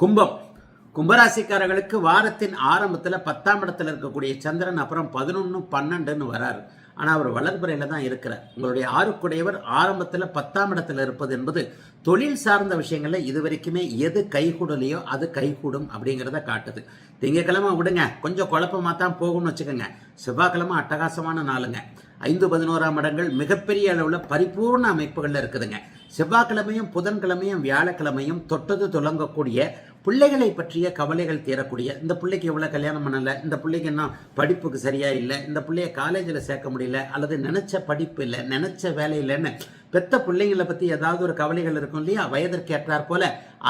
கும்பம். கும்பராசிக்காரர்களுக்கு வாரத்தின் ஆரம்பத்தில் பத்தாம் இடத்துல இருக்கக்கூடிய சந்திரன் அப்புறம் பதினொன்று பன்னெண்டுன்னு வராரு. ஆனால் அவர் வளர்புறையில் தான் இருக்கிறார். உங்களுடைய ஆறுக்குடையவர் ஆரம்பத்தில் பத்தாம் இடத்துல இருப்பது என்பது தொழில் சார்ந்த விஷயங்களில் இது வரைக்குமே எது கைகூடலையோ அது கைகூடும் அப்படிங்கிறத காட்டுது. திங்கக்கிழமை விடுங்க. கொஞ்சம் குழப்பமாக தான் போகும்னு வச்சுக்கோங்க. செவ்வாய்க்கிழமை அட்டகாசமான நாளுங்க. ஐந்து பதினோராம் இடங்கள் மிகப்பெரிய அளவில் பரிபூர்ண அமைப்புகளில் இருக்குதுங்க. செவ்வாய்க்கிழமையும் புதன்கிழமையும் வியாழக்கிழமையும் தொட்டது துலங்கக்கூடிய பிள்ளைகளை பற்றிய கவலைகள் தீரக்கூடிய இந்த பிள்ளைக்கு எவ்வளோ கல்யாணம் பண்ணலை இந்த பிள்ளைக்கு என்ன படிப்புக்கு சரியா இல்லை இந்த பிள்ளைய காலேஜில் சேர்க்க முடியல அல்லது நினச்ச படிப்பு இல்லை நினச்ச வேலை இல்லைன்னு பெத்த பிள்ளைங்களை பற்றி ஏதாவது ஒரு கவலைகள் இருக்கும் இல்லையா? வயதிற்கு ஏற்றாற் போல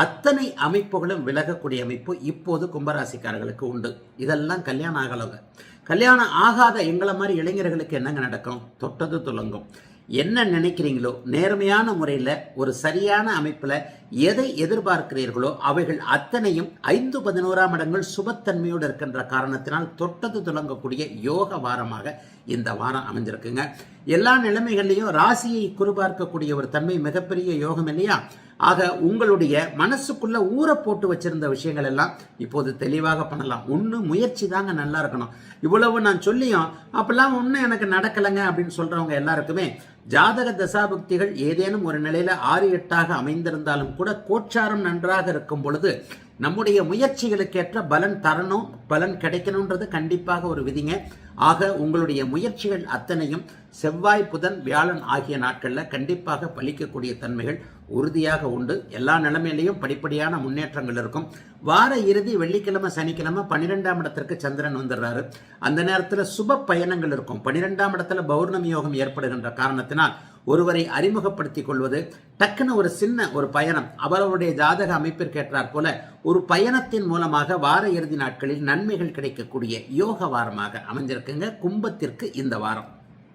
அத்தனை அமைப்புகளும் விலகக்கூடிய அமைப்பு இப்போது கும்பராசிக்காரர்களுக்கு உண்டு. இதெல்லாம் கல்யாணம் ஆகலவங்க கல்யாணம் ஆகாத எங்களை மாதிரி இளைஞர்களுக்கு என்னங்க நடக்கும்? தொட்டது துலங்கும் என்ன நினைக்கிறீங்களோ நேர்மையான முறையில் ஒரு சரியான அமைப்பில் எதை எதிர்பார்க்கிறீர்களோ அவைகள் அத்தனையும் ஐந்து பதினோராம் இடங்கள் சுபத்தன்மையோடு இருக்கின்ற காரணத்தினால் தொட்டது துலங்கக்கூடிய யோக வாரமாக இந்த வாரம் அமைஞ்சிருக்குங்க. எல்லா நிலைமைகள்லையும் ராசியை குறிபார்க்கக்கூடிய ஒரு தன்மை மிகப்பெரிய யோகம் இல்லையா? ஆக உங்களுடைய மனசுக்குள்ள ஊற போட்டு வச்சிருந்த விஷயங்கள் எல்லாம் இப்போது தெளிவாக பண்ணலாம். ஒன்று முயற்சி தாங்க நல்லா இருக்கணும். இவ்வளவு நான் சொல்லியும் அப்பெல்லாம் ஒன்றும் எனக்கு நடக்கலைங்க அப்படின்னு சொல்றவங்க எல்லாருக்குமே ஜாதக தசாபக்திகள் ஏதேனும் ஒரு நிலையில ஆறு எட்டாக அமைந்திருந்தாலும் கூட கோச்சாரம் நன்றாக இருக்கும் பொழுது நம்முடைய முயற்சிகளுக்கேற்ற பலன் தரணும் பலன் கிடைக்கணுன்றது கண்டிப்பாக ஒரு விதிங்க. ஆக உங்களுடைய முயற்சிகள் அத்தனையும் செவ்வாய் புதன் வியாழன் ஆகிய நாட்களில் கண்டிப்பாக பலிக்கக்கூடிய தன்மைகள் உறுதியாக உண்டு. எல்லா நிலைமையிலையும் படிப்படியான முன்னேற்றங்கள் இருக்கும். வார இறுதி வெள்ளிக்கிழமை சனிக்கிழமை பன்னிரெண்டாம் இடத்திற்கு சந்திரன் வந்துடுறாரு. அந்த நேரத்தில் சுப பயணங்கள் இருக்கும். பன்னிரெண்டாம் இடத்துல பௌர்ணமி யோகம் ஏற்படுகின்ற காரணத்தினால் ஒருவரை அறிமுகப்படுத்திக் கொள்வது டக்குன்னு ஒரு சின்ன ஒரு பயணம். அவரவருடைய ஜாதக அமைப்பிற்கேற்றாற் போல ஒரு பயணத்தின் மூலமாக வார இறுதி நாட்களில் நன்மைகள் கிடைக்கக்கூடிய யோக வாரமாக அமைஞ்சிருக்குங்க. கும்பத்திற்கு இந்த வாரம்.